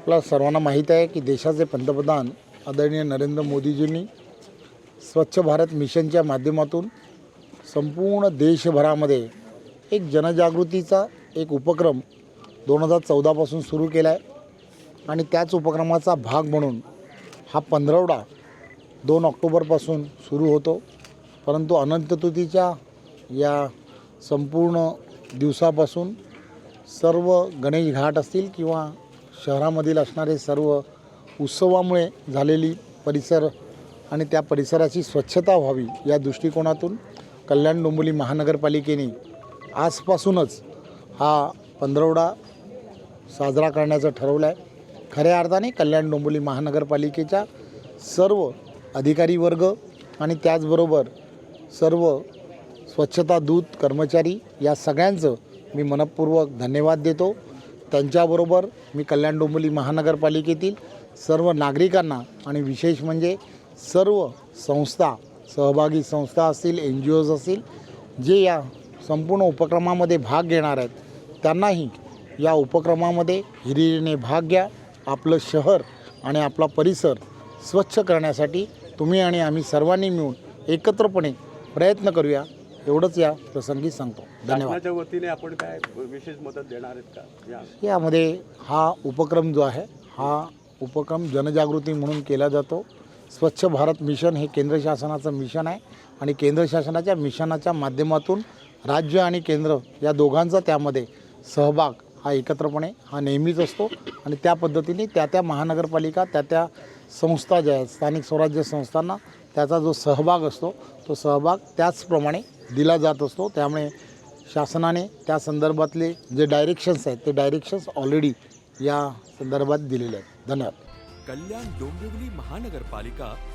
आपला सर्वांना माहीत आहे की देशाचे पंतप्रधान आदरणीय नरेंद्र मोदीजींनी स्वच्छ भारत मिशनच्या माध्यमातून संपूर्ण देशभरामध्ये एक जनजागृतीचा एक उपक्रम दोन हजार चौदापासून सुरू केला आहे आणि त्याच उपक्रमाचा भाग म्हणून हा पंधरवडा दोन ऑक्टोबरपासून सुरू होतो. परंतु अनंत या संपूर्ण दिवसापासून सर्व गणेश घाट असतील किंवा शहरामधील असणारे सर्व उत्सवामुळे झालेली परिसर आणि त्या परिसराची स्वच्छता व्हावी या दृष्टिकोनातून कल्याण डोंबिवली महानगरपालिकेने आजपासूनच हा पंधरवडा साजरा करण्याचं ठरवलं आहे खऱ्या अर्थाने कल्याण डोंबिवली महानगरपालिकेच्या सर्व अधिकारी वर्ग आणि त्याचबरोबर सर्व स्वच्छता दूत कर्मचारी या सगळ्यांचं मी मनपूर्वक धन्यवाद देतो. त्यांच्याबरोबर मी कल्याण डोंबिवली महानगरपालिकेतील सर्व नागरिकांना आणि विशेष म्हणजे सर्व संस्था सहभागी संस्था असतील एन जी ओज असतील जे या संपूर्ण उपक्रमामध्ये भाग घेणार आहेत त्यांनाही या उपक्रमामध्ये हिरिरीने भाग घ्या. आपलं शहर आणि आपला परिसर स्वच्छ करण्यासाठी तुम्ही आणि आम्ही सर्वांनी मिळून एकत्रपणे प्रयत्न करूया. एवढंच या प्रसंगी सांगतो. धन्यवाद. शासनाच्या वतीने आपण काय विशेष मदत देणार आहेत का? या. यामध्ये हा उपक्रम जो आहे हा उपक्रम जनजागृती म्हणून केला जातो. स्वच्छ भारत मिशन हे केंद्र शासनाचं मिशन आहे आणि केंद्र शासनाच्या मिशनाच्या माध्यमातून राज्य आणि केंद्र या दोघांचा त्यामध्ये सहभाग हा एकत्रपणे हा नेहमीच असतो आणि त्या पद्धतीने त्या त्या महानगरपालिका त्या त्या संस्था ज्या आहेत स्थानिक स्वराज्य संस्थांना त्याचा जो सहभाग असतो तो सहभाग त्याचप्रमाणे दिला जात असतो. त्यामुळे शासनाने त्या संदर्भातले जे डायरेक्शन्स आहेत ते डायरेक्शन्स ऑलरेडी या संदर्भात दिलेले आहेत. धन्यवाद. कल्याण डोंबिवली महानगरपालिका